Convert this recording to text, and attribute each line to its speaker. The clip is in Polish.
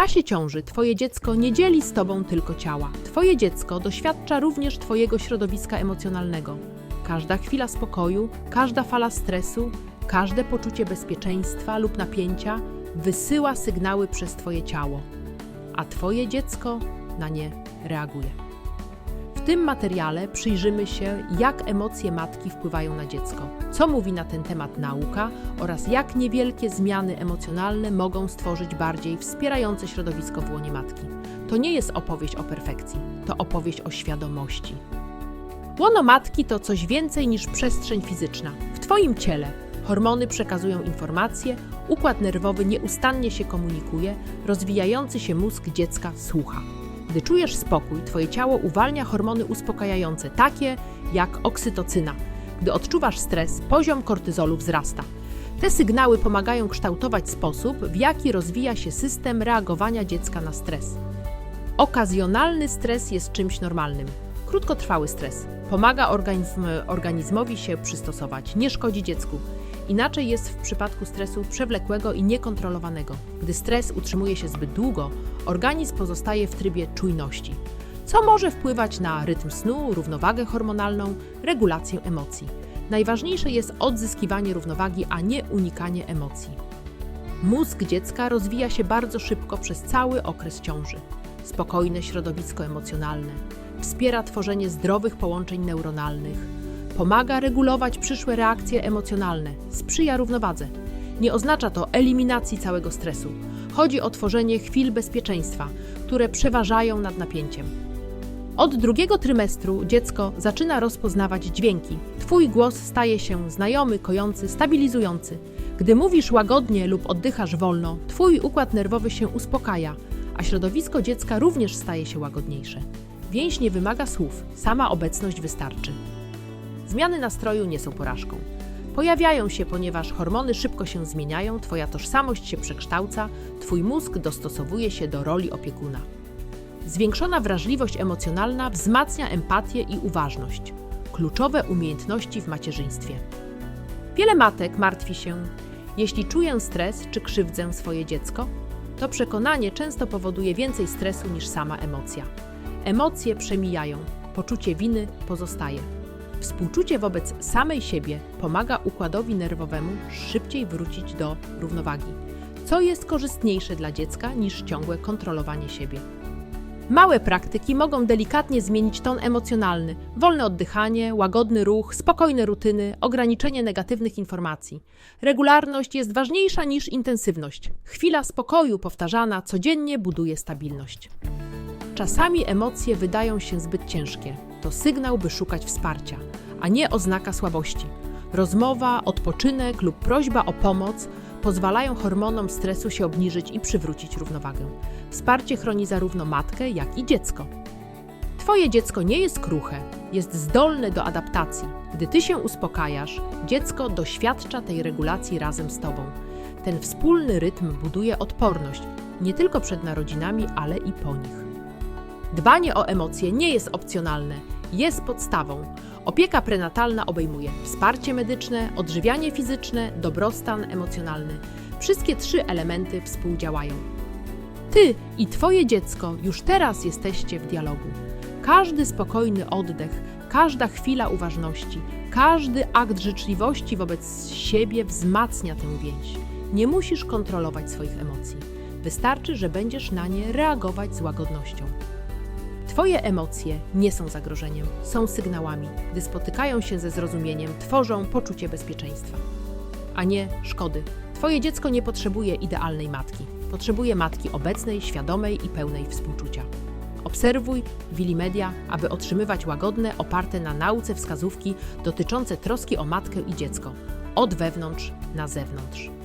Speaker 1: czasie ciąży Twoje dziecko nie dzieli z Tobą tylko ciała. Twoje dziecko doświadcza również Twojego środowiska emocjonalnego. Każda chwila spokoju, każda fala stresu, każde poczucie bezpieczeństwa lub napięcia wysyła sygnały przez Twoje ciało, a Twoje dziecko na nie reaguje. W tym materiale przyjrzymy się, jak emocje matki wpływają na dziecko, co mówi na ten temat nauka oraz jak niewielkie zmiany emocjonalne mogą stworzyć bardziej wspierające środowisko w łonie matki. To nie jest opowieść o perfekcji, to opowieść o świadomości. Łono matki to coś więcej niż przestrzeń fizyczna. W Twoim ciele hormony przekazują informacje, układ nerwowy nieustannie się komunikuje, rozwijający się mózg dziecka słucha. Gdy czujesz spokój, Twoje ciało uwalnia hormony uspokajające, takie jak oksytocyna. Gdy odczuwasz stres, poziom kortyzolu wzrasta. Te sygnały pomagają kształtować sposób, w jaki rozwija się system reagowania dziecka na stres. Okazjonalny stres jest czymś normalnym. Krótkotrwały stres pomaga organizm, organizmowi się przystosować, nie szkodzi dziecku. Inaczej jest w przypadku stresu przewlekłego i niekontrolowanego. Gdy stres utrzymuje się zbyt długo, organizm pozostaje w trybie czujności, co może wpływać na rytm snu, równowagę hormonalną, regulację emocji. Najważniejsze jest odzyskiwanie równowagi, a nie unikanie emocji. Mózg dziecka rozwija się bardzo szybko przez cały okres ciąży. Spokojne środowisko emocjonalne wspiera tworzenie zdrowych połączeń neuronalnych, pomaga regulować przyszłe reakcje emocjonalne, sprzyja równowadze. Nie oznacza to eliminacji całego stresu. Chodzi o tworzenie chwil bezpieczeństwa, które przeważają nad napięciem. Od drugiego trymestru dziecko zaczyna rozpoznawać dźwięki. Twój głos staje się znajomy, kojący, stabilizujący. Gdy mówisz łagodnie lub oddychasz wolno, twój układ nerwowy się uspokaja, a środowisko dziecka również staje się łagodniejsze. Więź nie wymaga słów, sama obecność wystarczy. Zmiany nastroju nie są porażką. Pojawiają się, ponieważ hormony szybko się zmieniają, Twoja tożsamość się przekształca, Twój mózg dostosowuje się do roli opiekuna. Zwiększona wrażliwość emocjonalna wzmacnia empatię i uważność kluczowe umiejętności w macierzyństwie. Wiele matek martwi się, jeśli czuję stres czy krzywdzę swoje dziecko, to przekonanie często powoduje więcej stresu niż sama emocja. Emocje przemijają, poczucie winy pozostaje. Współczucie wobec samej siebie pomaga układowi nerwowemu szybciej wrócić do równowagi, co jest korzystniejsze dla dziecka niż ciągłe kontrolowanie siebie. Małe praktyki mogą delikatnie zmienić ton emocjonalny, wolne oddychanie, łagodny ruch, spokojne rutyny, ograniczenie negatywnych informacji. Regularność jest ważniejsza niż intensywność. Chwila spokoju powtarzana codziennie buduje stabilność. Czasami emocje wydają się zbyt ciężkie. To sygnał, by szukać wsparcia, a nie oznaka słabości. Rozmowa, odpoczynek lub prośba o pomoc pozwalają hormonom stresu się obniżyć i przywrócić równowagę. Wsparcie chroni zarówno matkę, jak i dziecko. Twoje dziecko nie jest kruche, jest zdolne do adaptacji. Gdy ty się uspokajasz, dziecko doświadcza tej regulacji razem z tobą. Ten wspólny rytm buduje odporność nie tylko przed narodzinami, ale i po nich. Dbanie o emocje nie jest opcjonalne, jest podstawą. Opieka prenatalna obejmuje wsparcie medyczne, odżywianie fizyczne, dobrostan emocjonalny. Wszystkie trzy elementy współdziałają. Ty i Twoje dziecko już teraz jesteście w dialogu. Każdy spokojny oddech, każda chwila uważności, każdy akt życzliwości wobec siebie wzmacnia tę więź. Nie musisz kontrolować swoich emocji. Wystarczy, że będziesz na nie reagować z łagodnością. Twoje emocje nie są zagrożeniem, są sygnałami. Gdy spotykają się ze zrozumieniem, tworzą poczucie bezpieczeństwa, a nie szkody. Twoje dziecko nie potrzebuje idealnej matki. Potrzebuje matki obecnej, świadomej i pełnej współczucia. Obserwuj Wikimedia, aby otrzymywać łagodne, oparte na nauce wskazówki dotyczące troski o matkę i dziecko, od wewnątrz na zewnątrz.